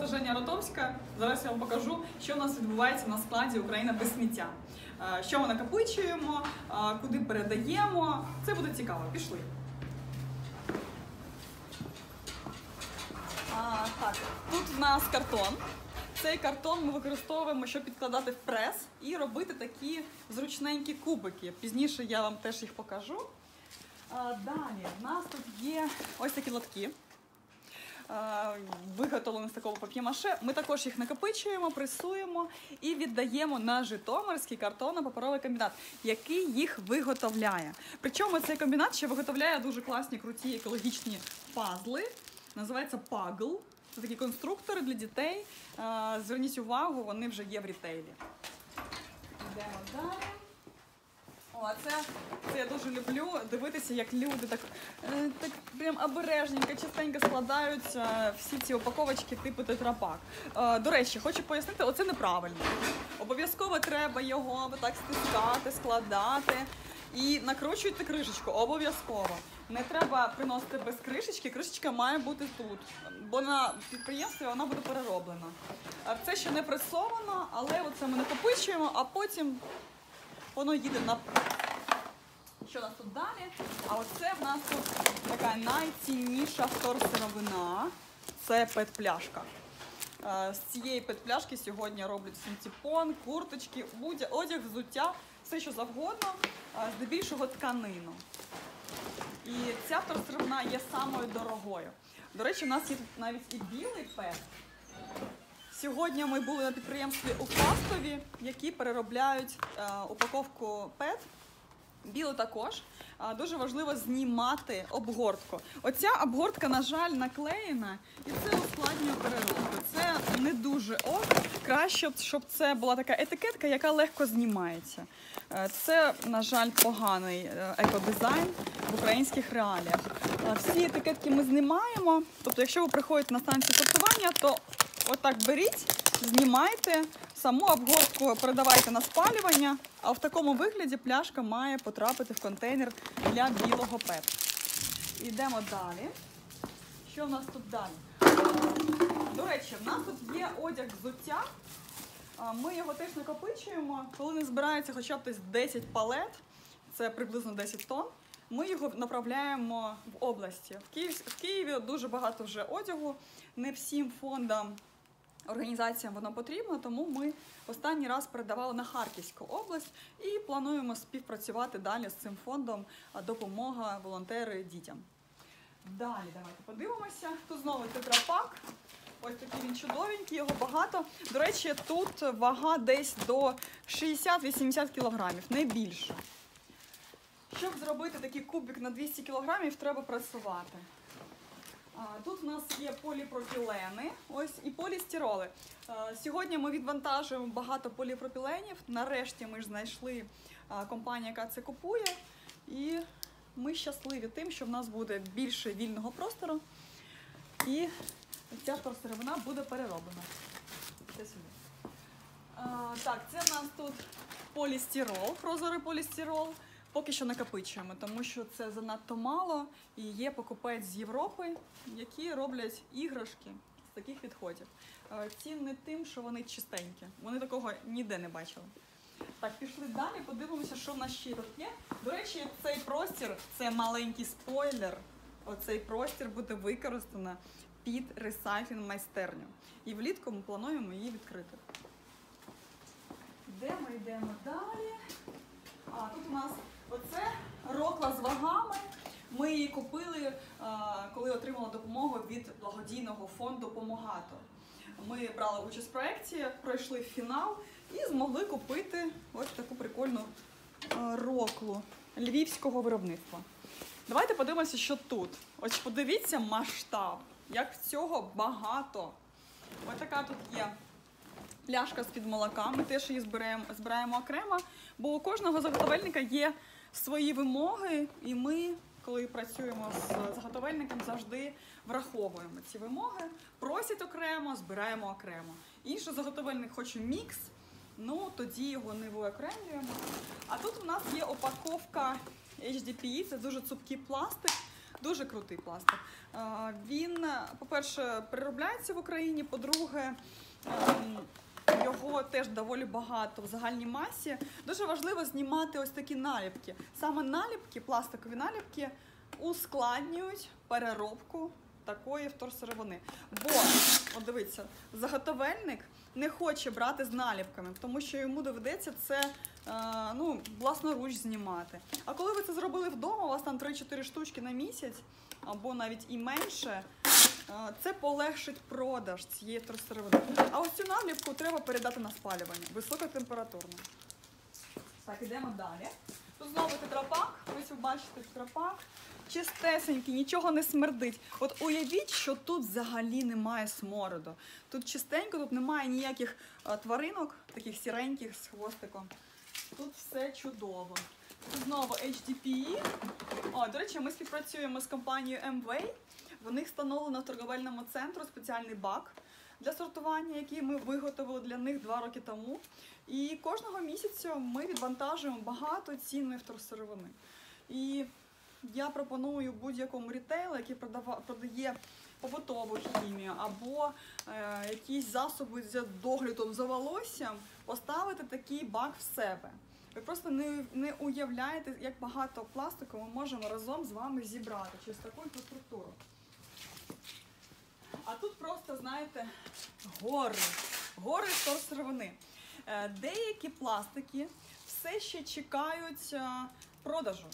звати Женя Ротовська. Зараз я вам покажу, що у нас відбувається на складі Україна без сміття. Е, Що ми накопичуємо, е, куди передаємо. Це буде цікаво. Пішли. А, так, тут в нас картон. Цей картон ми використовуємо, щоб підкладати в прес і робити такі зручненькі кубики. Пізніше я вам теж їх покажу. А, далі, в нас тут є ось такі лотки. А, Виготовлені з такого пап'ємаше. Ми також їх накопичуємо, пресуємо і віддаємо на Житомирський картонно-паперовий комбінат, який їх виготовляє. Причому цей комбінат ще виготовляє дуже класні, круті екологічні пазли. Називається Puggle. Це такі конструктори для дітей. Зверніть увагу, вони вже є в рітейлі. Йдемо далі. О, це, це я дуже люблю дивитися, як люди так, е, так прям обережненько, частенько складають е, всі ці упаковочки типу тетрапак. Е, до речі, хочу пояснити, оце неправильно. Обов'язково треба його так стискати, складати і накручуйте кришечку. Обов'язково. Не треба приносити без кришечки. Кришечка має бути тут, бо на підприємстві вона буде перероблена. Це ще не пресовано, але оце ми накопичуємо, а потім воно їде на що у нас тут далі? А оце в нас тут така найцінніша вторсировина. Це пет-пляшка. Е, З цієї пет-пляшки сьогодні роблять синтепон, курточки, одяг, взуття, все що завгодно, е, здебільшого тканину. І ця вторсировина є самою дорогою. До речі, у нас є тут навіть і білий пет. Сьогодні ми були на підприємстві у Фастові, які переробляють е, упаковку ПЕТ. Білу також. Дуже важливо знімати обгортку. Оця обгортка, на жаль, наклеєна, і це ускладнює переробку. Це не дуже ок. Краще, щоб це була така етикетка, яка легко знімається. Е, Це, на жаль, поганий е, екодизайн в українських реаліях. Всі етикетки ми знімаємо. Тобто, якщо ви приходите на станцію сортування, то отак беріть, знімайте, саму обгортку передавайте на спалювання, а в такому вигляді пляшка має потрапити в контейнер для білого пет. Йдемо далі. Що в нас тут далі? До речі, в нас тут є одяг взуття. Ми його теж накопичуємо. Коли не збирається хоча б 10 палет, це приблизно 10 тонн, ми його направляємо в області. В Києві, в Києві дуже багато вже одягу. Не всім фондам, організаціям воно потрібно, тому ми останній раз передавали на Харківську область і плануємо співпрацювати далі з цим фондом допомога волонтери дітям. Далі давайте подивимося. Тут знову тетрапак. Ось такий він чудовенький, його багато. До речі, тут вага десь до 60-80 кілограмів, не більше. Щоб зробити такий кубик на 200 кілограмів, треба працювати. Тут у нас є поліпропілени, ось і полістироли. Сьогодні ми відвантажуємо багато поліпропіленів. Нарешті ми ж знайшли компанію, яка це купує. І ми щасливі тим, що в нас буде більше вільного простору. І ця вторсировина буде перероблена. Це сюди. Так, це в нас тут полістирол, прозорий полістирол. Поки що накопичуємо, тому що це занадто мало і є покупець з Європи, які роблять іграшки з таких відходів. Е, Цінні тим, що вони чистенькі. Вони такого ніде не бачили. Так, пішли далі, подивимося, що в нас ще тут є. До речі, цей простір це маленький спойлер. Оцей простір буде використано під ресайклінг майстерню. І влітку ми плануємо її відкрити. Йдемо, йдемо далі. А тут у нас оце рокла з вагами. Ми її купили, коли отримали допомогу від благодійного фонду Помогато. Ми брали участь в проєкті, пройшли фінал і змогли купити ось таку прикольну роклу львівського виробництва. Давайте подивимося, що тут. Ось подивіться масштаб, як цього багато. Ось така тут є пляшка з-під молока. Ми теж її збираємо, збираємо окремо, бо у кожного заготовельника є свої вимоги, і ми, коли працюємо з заготовельником, завжди враховуємо ці вимоги. Просять окремо, збираємо окремо. Інший заготовельник хоче мікс, ну тоді його не виокремлюємо. А тут у нас є упаковка HDPE, це дуже цупкий пластик. Дуже крутий пластик. Е, Він, по-перше, переробляється в Україні. По-друге, ем, його теж доволі багато в загальній масі. Дуже важливо знімати ось такі наліпки. Саме наліпки, пластикові наліпки ускладнюють переробку такої вторсировини. Бо, от дивіться, заготовельник не хоче брати з наліпками, тому що йому доведеться це е, ну, власноруч знімати. А коли ви це зробили вдома, у вас там 3-4 штучки на місяць, або навіть і менше, це полегшить продаж цієї вторсировини. А ось цю наліпку треба передати на спалювання, високотемпературно. Так, ідемо далі. Тут знову тетрапак. Ось ви бачите тетрапак. Чистесенький, нічого не смердить. От уявіть, що тут взагалі немає смороду. Тут чистенько, тут немає ніяких тваринок, таких сіреньких з хвостиком. Тут все чудово. Тут знову HDPE. О, до речі, ми співпрацюємо з компанією MWay. В них встановлено в торговельному центру спеціальний бак для сортування, який ми виготовили для них два роки тому. І кожного місяця ми відвантажуємо багато цінної вторсировини. І я пропоную будь-якому рітейлу, який продає побутову хімію або е, якісь засоби з доглядом за волоссям, поставити такий бак в себе. Ви просто не, не уявляєте, як багато пластику ми можемо разом з вами зібрати через таку інфраструктуру. А тут просто, знаєте, гори, гори вторсировини. Е, Деякі пластики все ще чекають е, продажу.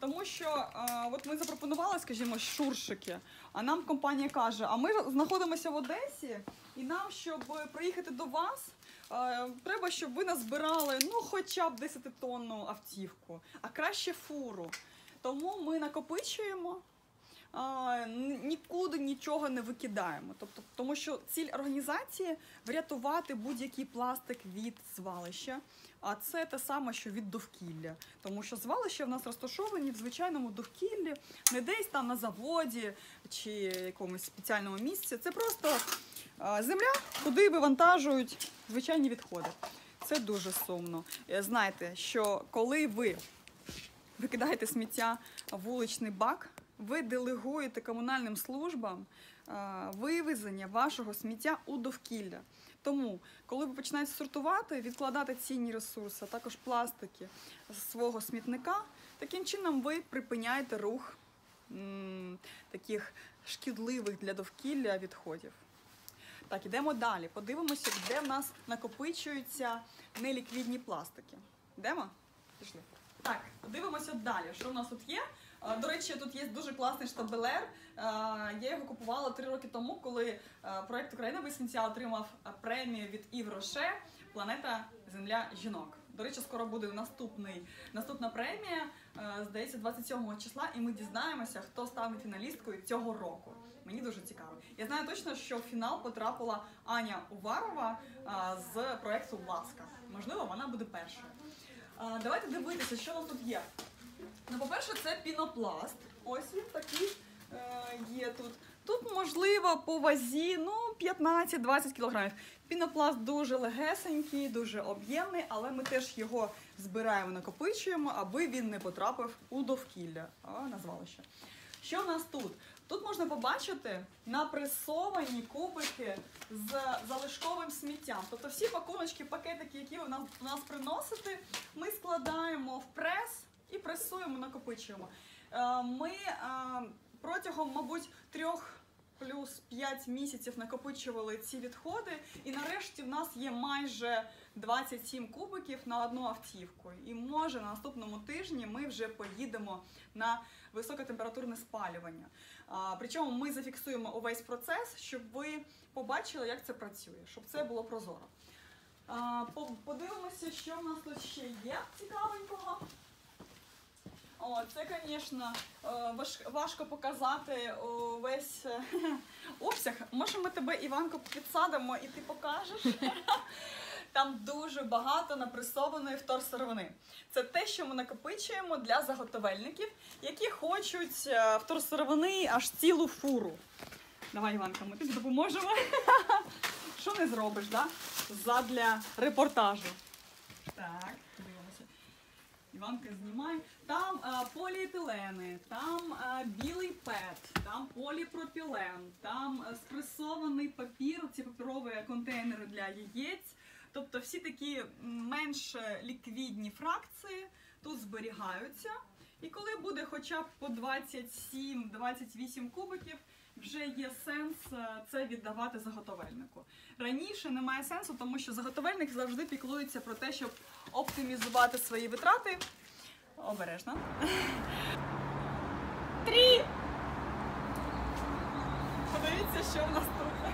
Тому що е, от ми запропонували, скажімо, шуршики, а нам компанія каже: а ми знаходимося в Одесі, і нам, щоб приїхати до вас, треба, щоб ви назбирали ну, хоча б 10-тонну автівку, а краще фуру. Тому ми накопичуємо. а, н- Нікуди нічого не викидаємо. Тобто, тому що ціль організації врятувати будь-який пластик від звалища. А це те саме, що від довкілля. Тому що звалища в нас розташовані в звичайному довкіллі, не десь там на заводі чи якомусь спеціальному місці. Це просто земля, куди вивантажують звичайні відходи. Це дуже сумно. Е, Знайте, що коли ви викидаєте сміття в вуличний бак, ви делегуєте комунальним службам е, вивезення вашого сміття у довкілля. Тому, коли ви починаєте сортувати, відкладати цінні ресурси, а також пластики з свого смітника, таким чином ви припиняєте рух м, таких шкідливих для довкілля відходів. Так, ідемо далі. Подивимося, де в нас накопичуються неліквідні пластики. Йдемо? Пішли. Так, подивимося далі. Що в нас тут є? До речі, тут є дуже класний штабелер. Я його купувала три роки тому, коли проект Україна без сміття отримав премію від Ів Роше Планета Земля жінок. До речі, скоро буде наступний, наступна премія, здається, 27 числа, і ми дізнаємося, хто стане фіналісткою цього року. Мені дуже цікаво. Я знаю точно, що в фінал потрапила Аня Уварова з проекту Ласка. Можливо, вона буде першою. Давайте дивитися, що у нас тут є. Ну, по-перше, це пінопласт. Ось він такий е, є тут. Тут, можливо, по вазі ну, 15-20 кілограмів. Пінопласт дуже легесенький, дуже об'ємний, але ми теж його збираємо, накопичуємо, аби він не потрапив у довкілля. А, на звалище. Що в нас тут? Тут можна побачити напресовані кубики з залишковим сміттям. Тобто всі пакуночки, пакетики, які ви нас, нас приносите, ми складаємо в прес і пресуємо, накопичуємо. Е, Ми е, протягом, мабуть, трьох плюс 5 місяців накопичували ці відходи, і нарешті в нас є майже 27 кубиків на одну автівку. І може на наступному тижні ми вже поїдемо на високотемпературне спалювання. А, Причому ми зафіксуємо увесь процес, щоб ви побачили, як це працює, щоб це було прозоро. Подивимося, що в нас тут ще є цікавенького. О, це, звісно, е, важко показати весь е, обсяг. Може, ми тебе, Іванко, підсадимо і ти покажеш? Там дуже багато напресованої вторсировини. Це те, що ми накопичуємо для заготовельників, які хочуть е, вторсировини аж цілу фуру. Давай, Іванка, ми тобі допоможемо. Що не зробиш, да? Задля репортажу. Так. Іванка знімає. Там е, поліетилени, там е, білий пет, там поліпропілен, там е, спресований папір, ці паперові контейнери для яєць. Тобто всі такі менш ліквідні фракції тут зберігаються. І коли буде хоча б по 27-28 кубиків, вже є сенс це віддавати заготовельнику. Раніше немає сенсу, тому що заготовельник завжди піклується про те, щоб оптимізувати свої витрати. Обережно. Три! Подивіться, що в нас тут.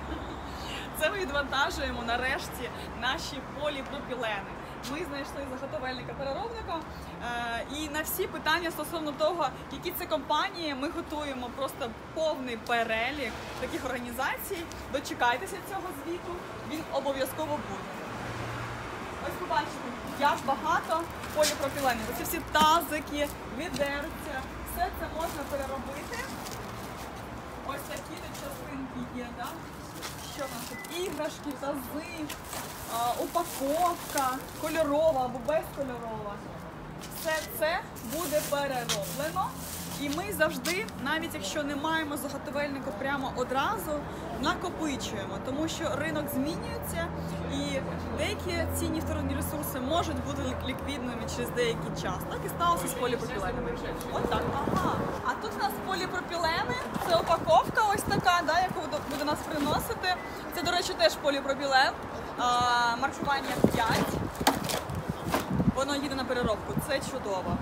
Це ми відвантажуємо нарешті наші поліпропілени. Ми знайшли заготовельника переробника. е, І на всі питання стосовно того, які це компанії, ми готуємо просто повний перелік таких організацій. Дочекайтеся цього звіту, він обов'язково буде. Ось побачите, як багато поліпропіленів. Оці всі тазики, відерця, все це можна переробити. Ось такі тут частинки є, да? Що нас тут? Іграшки, тази, упаковка, кольорова або безкольорова. Все це буде перероблено. І ми завжди, навіть якщо не маємо заготовельника прямо одразу, накопичуємо, тому що ринок змінюється і деякі цінні вторинні ресурси можуть бути ліквідними через деякий час. Так і сталося з поліпропіленами. От так. Ага. А тут у нас поліпропілени, це упаковка ось така, да, яку ви до- нас приносите. Це, до речі, теж поліпропілен. Маркування 5. Воно їде на переробку. Це чудово.